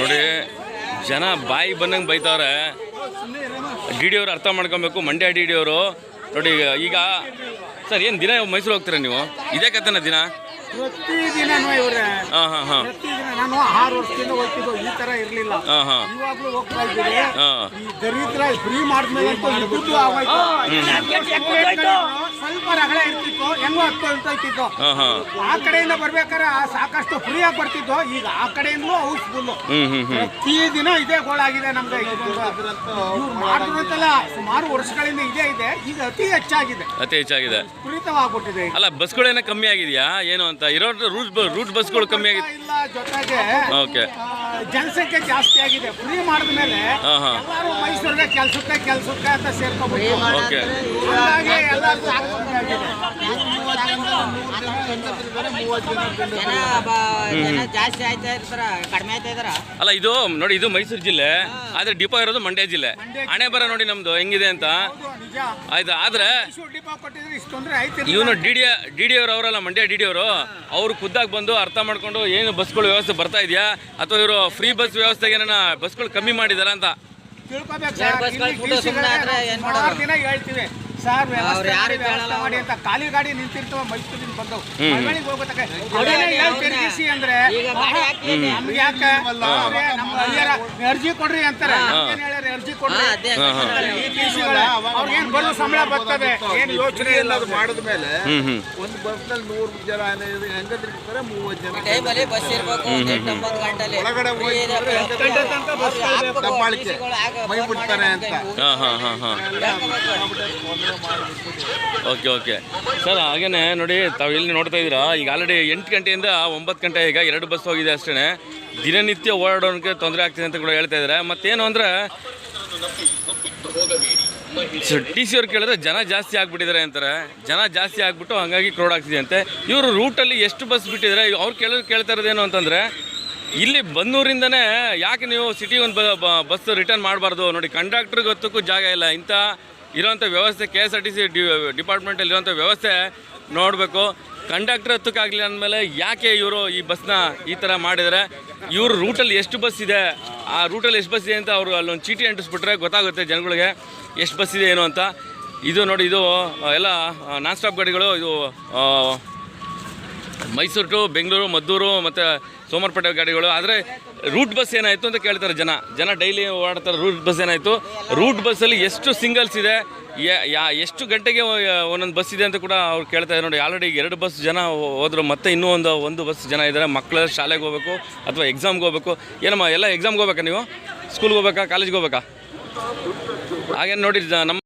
ನೋಡಿ ಜನ ಬಾಯಿ ಬಂದಂಗೆ ಬೈತಾವ್ರೆ. ಡಿ ಡಿ ಅವ್ರು ಅರ್ಥ ಮಾಡ್ಕೊಬೇಕು ಮಂಡ್ಯ ಡಿ ಡಿ ಅವರು. ನೋಡಿ ಈಗ ಸರ್ ಏನು ದಿನ ಮೈಸೂರು ಹೋಗ್ತೀರಾ ನೀವು? ಇದೇ ಕಥೆನ ದಿನ? ಪ್ರತಿದಿನನೂ ಇವ್ರೆ. ಹಾಂ ಹಾಂ ಹಾಂ. ಪ್ರತಿದಿನ ನಾನು ಆರು ವರ್ಷದಿಂದ ಹೋಗ್ತಿದ್ದು ಈ ತರ ಇರ್ಲಿಲ್ಲ. ಹಾಂ ಹಾಂ. ಇವಾಗ್ಲೂ ಹೋಗ್ತಾ ಇದ್ದೀವಿ. ಹಾಂ. ಈ ದರಿದ್ರ ಫ್ರೀ ಮಾಡಿದ್ಮೇಲೆ ಹೆಂಗೋ ಆಗ್ತಾ ಹಾಂ ಆ ಕಡೆಯಿಂದ ಬರ್ಬೇಕಾದ್ರೆ ಆ ಸಾಕಷ್ಟು ಫ್ರೀ ಆಗಿ ಬರ್ತಿತ್ತು. ಈಗ ಆ ಕಡೆಯಿಂದಲೂ ಔಷಧ ಹ್ಞೂ ಪ್ರತಿ ದಿನ ಇದೇ ಗೋಳಾಗಿದೆ ನಮ್ಗೆ ಮಾಡಿದ್ರಂತೆಲ್ಲ ಸುಮಾರು ವರ್ಷಗಳಿಂದ ಇದೇ ಇದೆ. ಈಗ ಅತಿ ಹೆಚ್ಚಾಗಿದೆ. ಅತಿ ಹೆಚ್ಚಾಗಿದೆ. ಪ್ರೀತವಾಗ್ಬಿಟ್ಟಿದೆ ಅಲ್ಲ ಅಲ್ಲ ಬಸ್ಗಳೇನ ಕಮ್ಮಿ ಆಗಿದೆಯಾ? ಏನು ಅಂತ? ಇರೋ ರೂಟ್ ರೂಟ್ ಬಸ್ಗಳು ಕಮ್ಮಿ ಆಗಿದೆ ಇಲ್ಲ ಜೊತೆಗೆ ಓಕೆ. ಜನಸಂಖ್ಯೆ ಜಾಸ್ತಿ ಆಗಿದೆ. ಫ್ರೀ ಮಾಡಿದ ಮೇಲೆ ಎಲ್ಲರೂ ಮೈಸೂರಿಗೆ ಕೆಲ್ಸಕ್ಕೆ ಕೆಲ್ಸಕ್ಕೆ ಅಂತ ಸೇರ್ಕೊಬೇಕು ಹಾಗಾಗಿ ಅಲ್ಲ, ಇದು ನೋಡಿ, ಇದು ಮೈಸೂರು ಜಿಲ್ಲೆ. ಆದ್ರೆ ಡಿಪೋ ಇರೋದು ಮಂಡ್ಯ ಜಿಲ್ಲೆ. ಹಣೆ ಬರ ನೋಡಿ ನಮ್ದು, ಹೆಂಗಿದೆ ಅಂತ. ಆಯ್ತಾ? ಆದ್ರೆ ಇವನು ಡಿ ಡಿ ಡಿ ಡಿ ಅವರು ಅವರಲ್ಲ, ಮಂಡ್ಯ ಡಿ ಡಿ ಅವರು. ಅವ್ರು ಖುದ್ದಾಗಿ ಬಂದು ಅರ್ಥ ಮಾಡ್ಕೊಂಡು ಏನು ಬಸ್ಗಳು ವ್ಯವಸ್ಥೆ ಬರ್ತಾ ಇದೆಯಾ? ಅಥವಾ ಇವರು ಫ್ರೀ ಬಸ್ ವ್ಯವಸ್ಥೆಗೆ ಏನಾರ ಬಸ್ಗಳು ಕಮ್ಮಿ ಮಾಡಿದಾರ ಅಂತ? ತಿಳ್ಕೊಬೇಕು ಹೇಳ್ತೀವಿ. ಸರ್ ವ್ಯವಸ್ಥೆ ಅವ್ರು ಯಾರು ಮಾಡಿ, ಮಾಡಿ ಅಂತ ಖಾಲಿ ಗಾಡಿ ನಿಂತಿರ್ತವ ಮೈಸೂರಿಂದ ಬಂದವು ಹೋಗೋತಕ್ಕೆ ಹೇಳ್ ಅಂದ್ರೆ ನಮ್ಗೆ ಯಾಕೆ? ನಮ್ಮ ಅರ್ಜಿ ಕೊಡ್ರಿ ಅಂತಾರೆ. ಅವ್ರಿಗೇನ್ ಬರೋ ಸಂಬಳ ಬರ್ತದೆ? ಏನ್ ಯೋಚನೆ ಇಲ್ಲ ಅದು ಮಾಡಿದ ಮೇಲೆ ಹ್ಮ್ ಹ್ಮ್. ಒಂದು ಬಸ್ನಲ್ಲಿ ನೂರು ಜನ ಮೂವತ್ತು ಜನ. ಟೈಮಲ್ಲಿ ಬಸ್ ಇರ್ಬೇಕು ಒಂಬತ್ತು ಗಂಟೆಲಿ. ಒಳಗಡೆ ದಬ್ಬಾಳಿಕೆ. ಮೈ ಅಂತ. Okay okay. ಸರ್ ಹಾಗೇನೆ ನೋಡಿ ತಾವು ಇಲ್ಲಿ ನೋಡ್ತಾ ಇದ್ದೀರಾ ಈಗ ಆಲ್ರೆಡಿ ಎಂಟು ಗಂಟೆಯಿಂದ ಒಂಬತ್ತು ಗಂಟೆ ಈಗ ಎರಡು ಬಸ್ ಹೋಗಿದೆ ಅಷ್ಟೇ ದಿನನಿತ್ಯ ಓಡಾಡೋಕೆ ತೊಂದರೆ ಆಗ್ತಿದೆ ಅಂತ ಕೂಡ ಹೇಳ್ತಾ ಇದ್ದಾರೆ. ಮತ್ತೇನು ಅಂದರೆ ಟಿ ಸಿ ಅವ್ರು ಕೇಳಿದ್ರೆ ಜನ ಜಾಸ್ತಿ ಆಗ್ಬಿಟ್ಟಿದ್ದಾರೆ ಅಂತಾರೆ. ಜನ ಜಾಸ್ತಿ ಆಗ್ಬಿಟ್ಟು ಹಂಗಾಗಿ ಕ್ರೌಡ್ ಆಗ್ತಿದೆ ಅಂತೆ. ಇವರು ರೂಟಲ್ಲಿ ಎಷ್ಟು ಬಸ್ ಬಿಟ್ಟಿದ್ದಾರೆ ಅವ್ರು ಕೇಳೋದು ಕೇಳ್ತಾ ಇರೋದೇನು ಅಂತಂದರೆ, ಇಲ್ಲಿ ಬಂದೂರಿಂದನೇ ಯಾಕೆ ನೀವು ಸಿಟಿಗೆ ಒಂದು ಬಸ್ ರಿಟರ್ನ್ ಮಾಡಬಾರ್ದು? ನೋಡಿ ಕಂಡಕ್ಟ್ರಿಗೆ ಗೊತ್ತಕ್ಕೂ ಜಾಗ ಇಲ್ಲ. ಇಂಥ ಇರೋವಂಥ ವ್ಯವಸ್ಥೆ K S R T C ಡಿಪಾರ್ಟ್ಮೆಂಟಲ್ಲಿ ಇರೋವಂಥ ವ್ಯವಸ್ಥೆ ನೋಡಬೇಕು. ಕಂಡಕ್ಟರ್ ಹತ್ತಕ್ಕಾಗಲಿಲ್ಲ ಅಂದಮೇಲೆ ಯಾಕೆ ಇವರು ಈ ಬಸ್ನ ಈ ಥರ ಮಾಡಿದರೆ ಇವರು ರೂಟಲ್ಲಿ ಎಷ್ಟು ಬಸ್ ಇದೆ? ಆ ರೂಟಲ್ಲಿ ಎಷ್ಟು ಬಸ್ ಇದೆ ಅಂತ ಅವರು ಅಲ್ಲೊಂದು ಚೀಟಿ ಅಂಟಿಸ್ಬಿಟ್ರೆ ಗೊತ್ತಾಗುತ್ತೆ ಜನಗಳಿಗೆ ಎಷ್ಟು ಬಸ್ ಇದೆ ಏನು ಅಂತ. ಇದು ನೋಡಿ, ಇದು ಎಲ್ಲ ನಾನ್ ಸ್ಟಾಪ್ ಗಾಡಿಗಳು, ಇದು ಮೈಸೂರು ಟು ಬೆಂಗಳೂರು, ಮದ್ದೂರು ಮತ್ತು ಸೋಮವಾರಪೇಟೆ ಗಾಡಿಗಳು. ಆದರೆ ರೂಟ್ ಬಸ್ ಏನಾಯಿತು ಅಂತ ಕೇಳ್ತಾರೆ ಜನ. ಜನ ಡೈಲಿ ಓಡಾಡ್ತಾರೆ, ರೂಟ್ ಬಸ್ ಏನಾಯಿತು? ರೂಟ್ ಬಸ್ಸಲ್ಲಿ ಎಷ್ಟು ಸಿಂಗಲ್ಸ್ ಇದೆ? ಯಾ- ಎಷ್ಟು ಗಂಟೆಗೆ ಒಂದೊಂದು ಬಸ್ ಇದೆ ಅಂತ ಕೂಡ ಅವ್ರು ಕೇಳ್ತಾ ಇದ್ದಾರೆ ನೋಡಿ. ಆಲ್ರೆಡಿ ಎರಡು ಬಸ್ ಜನ ಹೋದರು. ಮತ್ತೆ ಇನ್ನೂ ಒಂದು ಒಂದು ಬಸ್ ಜನ ಇದ್ದಾರೆ. ಮಕ್ಕಳ ಶಾಲೆಗೆ ಹೋಗ್ಬೇಕು ಅಥವಾ ಎಕ್ಸಾಮ್ಗೆ ಹೋಗ್ಬೇಕು. ಏನಮ್ಮ, ಎಲ್ಲ ಎಕ್ಸಾಮ್ಗೆ ಹೋಗ್ಬೇಕಾ ನೀವು? ಸ್ಕೂಲ್ಗೆ ಹೋಗ್ಬೇಕಾ ಕಾಲೇಜ್ಗೆ ಹೋಗ್ಬೇಕಾ? ಹಾಗೇನು ನೋಡಿ ನಮ್ಮ